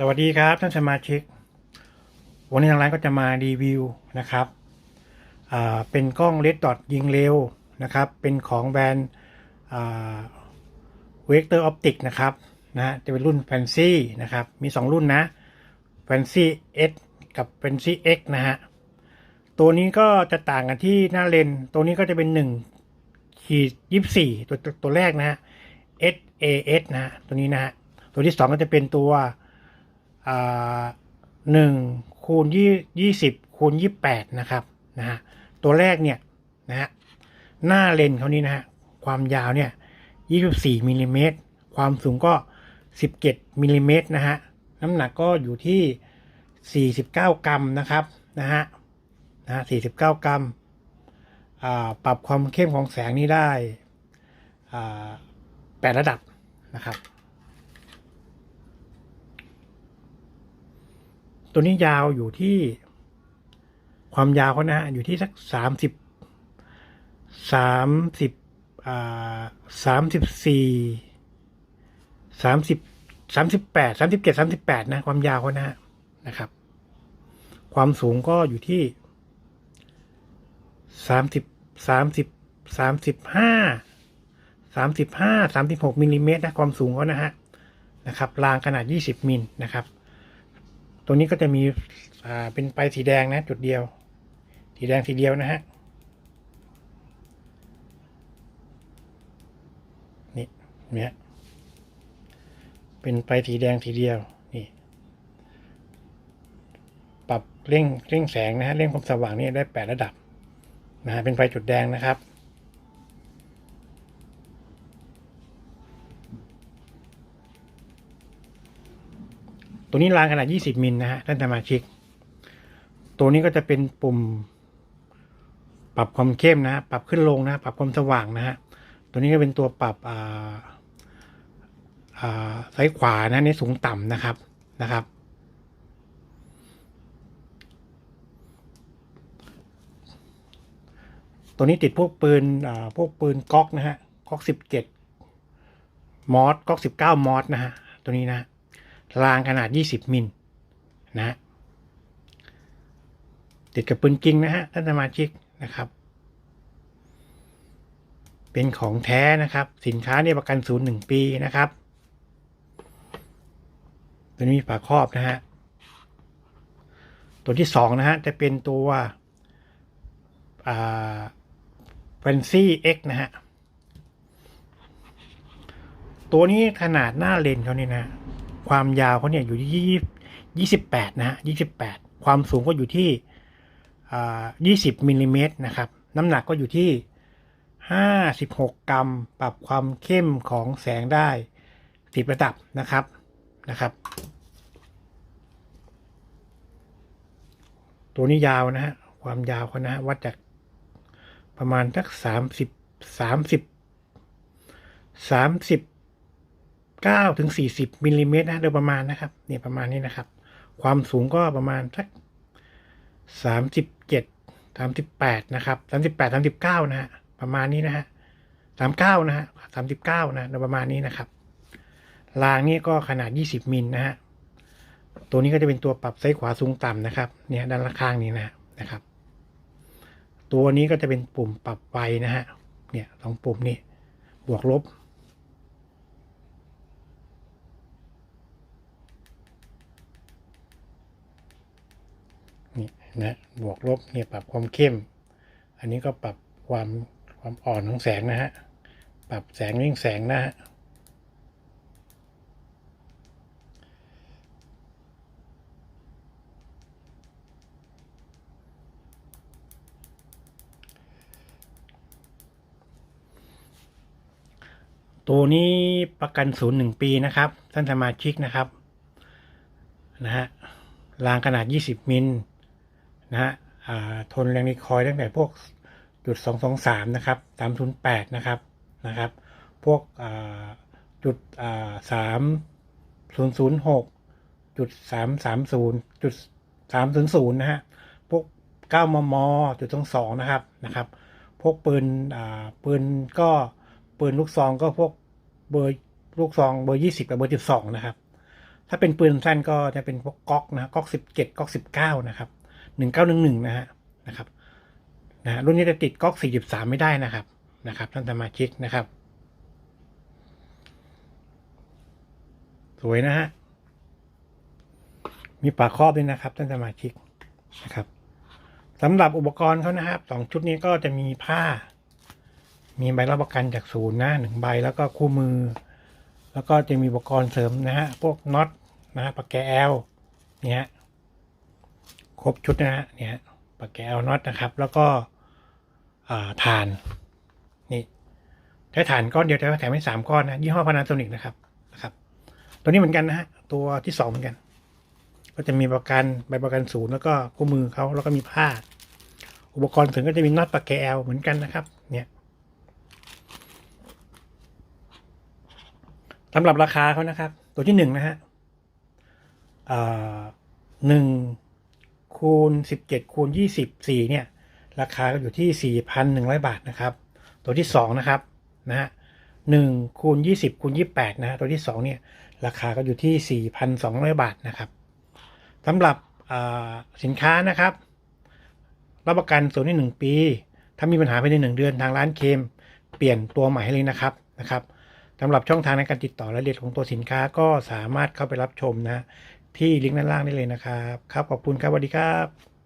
สวัสดีครับท่านสมาชิก วันนี้ทางร้านก็จะมารีวิวนะครับเป็นกล้องเลดดอทยิงเร็วนะครับ เป็นของแบรนด์เวกเตอร์ออปติกนะครับนะฮะจะเป็นรุ่น Fancy นะครับ มี 2 รุ่นนะ Fancy S กับ Fancy X นะฮะ ตัวนี้ก็จะต่างกันที่หน้าเลนส์ตัวนี้ก็จะเป็น1ขีด24 ตัวตัวตัวแรกนะฮะ S A S นะฮะตัวนี้นะฮะ ตัวที่ 2 ก็จะเป็นตัว หนึ่งคูณยี่ยี่สิบคูณยี่แปดนะครับนะฮะตัวแรกเนี่ยนะฮะหน้าเลนเขานี่นะฮะความยาวเนี่ยยี่สิบสี่มิลลิเมตรความสูงก็สิบเจ็ดมิลลิเมตรนะฮะน้ำหนักก็อยู่ที่สี่สิบเก้ากรัมนะครับนะฮะนะฮะสี่สิบเก้ากรัมปรับความเข้มของแสงนี้ได้แปดระดับนะครับ ตัวนี้ยาวอยู่ที่ ความยาวเขานะฮะอยู่ที่สักสามสิบสามสิบอ่าสามสิบสี่สามสิบสามสิบแปดสามสิบเจ็ดสามสิบแปดนะความยาวเขานะฮะนะครับ ความสูงก็อยู่ที่สามสิบสามสิบสามสิบห้าสามสิบห้าสามสิบหกมิลลิเมตรนะความสูงเขานะฮะนะครับรางขนาดยี่สิบมิลนะครับ ตรงนี้ก็จะมีอ่าเป็นไฟสีแดงนะจุดเดียว สีแดงสีเดียวนะฮะนี่เนี่ยเป็นไฟสีแดงสีเดียวนี่ปรับเร่งเร่งแสงนะฮะเร่งความสว่างนี่ได้แปดระดับนะฮะเป็นไฟจุดแดงนะครับ ตัวนี้รางขนาด 20 มิลนะฮะท่านสมาชิก ตัวนี้ก็จะเป็นปุ่ม ปรับความเข้มนะปรับขึ้นลงนะ ปรับความสว่างนะฮะ ตัวนี้ก็เป็นตัวปรับอ่าอ่าซ้ายขวานะในสูงต่ำนะครับนะครับ ตัวนี้ติดพวกปืนอ่าพวกปืนก๊อกนะฮะก๊อกสิบเจ็ดมอสก๊อกสิบเก้ามอสนะฮะตัวนี้นะ รางขนาด 20 มิลนะฮะติดกับปืนจริงนะฮะท่านสมาชิกนะครับ เป็นของแท้นะครับ สินค้าเนี่ยประกันศูนย์หนึ่งปีนะครับตัวนี้มีฝาครอบนะฮะตัวที่สองนะฮะจะเป็นตัวอ่า Fancy X นะฮะตัวนี้ขนาดหน้าเลนเขาเนี่ยนะ ความยาวเขาเนี่ยอยู่ที่ยี่ยี่สิบแปดนะฮะยี่สิบแปดความสูงก็อยู่ที่ยี่สิบมิลลิเมตรนะครับ น้ำหนักก็อยู่ที่ห้าสิบหกกรัม ปรับความเข้มของแสงได้สิบระดับนะครับนะครับ ตัวนี้ยาวนะฮะความยาวเขานะฮะวัดจากประมาณสักสามสิบสามสิบสามสิบ เก้าถึงสี่สิบมิลลิเมตรนะโดยประมาณนะครับเนี่ยประมาณนี้นะครับ ความสูงก็ประมาณสักสามสิบเจ็ดสามสิบแปดนะครับสามสิบแปดสามสิบเก้านะฮะประมาณนี้นะฮะสามเก้านะฮะสามสิบเก้านะโดยประมาณนี้นะครับรางนี่ก็ขนาดยี่สิบมิลนะฮะตัวนี้ก็จะเป็นตัวปรับไซส์ขวาสูงต่ำนะครับเนี่ยด้านละข้างนี้นะนะครับ ตัวนี้ก็จะเป็นปุ่มปรับไฟนะฮะเนี่ยสองปุ่มนี่บวกลบ นะบวกลบเนี่ยปรับความเข้ม อันนี้ก็ปรับความความอ่อนของแสงนะฮะ ปรับแสงเร่งแสงนะฮะตัวนี้ประกันศูนย์หนึ่งปีนะครับท่านสมาชิกนะครับนะฮะรางขนาด 20 มิล นะฮะทนแรงรีคอยตั้งแต่พวกจุด 223 นะครับ 308 นะครับนะครับ พวกอ่าจุดอ่า3006 จุด 330 จุด 300 นะฮะ พวก 9 มม จุด22นะครับนะครับ พวกปืนปืนก็ปืนลูกซองก็พวกเบอร์ลูกซองเบอร์ 20 กับเบอร์ 12 นะครับ ถ้าเป็นปืนสั้นก็จะเป็นพวกก๊อกนะก๊อกสิบเจ็ดก๊อกสิบเก้านะครับ หนึ่งเก้าหนึ่งหนึ่งนะฮะนะครับนะฮะรุ่นนี้จะติดก๊อกสี่สิบสามไม่ได้นะครับนะครับท่านสมาชิกนะครับ สวยนะฮะมีปากครอบด้วยนะครับท่านสมาชิกนะครับสำหรับอุปกรณ์เขานะครับสองชุดนี้ก็จะมีผ้า มีใบรับประกันจากศูนย์นะหนึ่งใบแล้วก็คู่มือ แล้วก็จะมีอุปกรณ์เสริมนะฮะพวกน็อตนะฮะปากแกแอลเนี่ย ครบชุดนะฮะเนี่ยปากแกแอลน็อตนะครับ แล้วก็อ่านนี่ใช้ถ่านก้อนเดียวแต่ว่าแถมให้สามก้อนนะยี่ห้อพานาโซนิกนะครับนะครับ ตัวนี้เหมือนกันนะฮะตัวที่สองเหมือนกัน ก็จะมีประกันใบประกันศูนย์แล้วก็คู่มือเขาแล้วก็มีผ้า อุปกรณ์เสริมก็จะมีน็อตปากแกลเหมือนกันนะครับ เนี่ยสำหรับราคาเขานะครับ ตัวที่หนึ่งนะฮะหนึ่ง คูณสิบเจ็ดคูณยี่สิบสี่เนี่ย ราคาก็อยู่ที่สี่พันหนึ่งร้อยบาทนะครับ ตัวที่สองนะครับ นะฮะหนึ่งคูณยี่สิบคูณยี่แปดนะฮะตัวที่สองเนี่ย ราคาก็อยู่ที่สี่พันสองร้อยบาทนะครับสำหรับอ่าสินค้านะครับ รับประกันศูนย์ในหนึ่งปี ถ้ามีปัญหาภายในหนึ่งเดือนทางร้านเคม เปลี่ยนตัวใหม่ให้เลยนะครับนะครับสำหรับช่องทางในการติดต่อรายละเอียดของตัวสินค้าก็สามารถเข้าไปรับชมนะ ที่ลิงก์ด้านล่างได้เลยนะครับ ครับ ขอบคุณครับสวัสดีครับ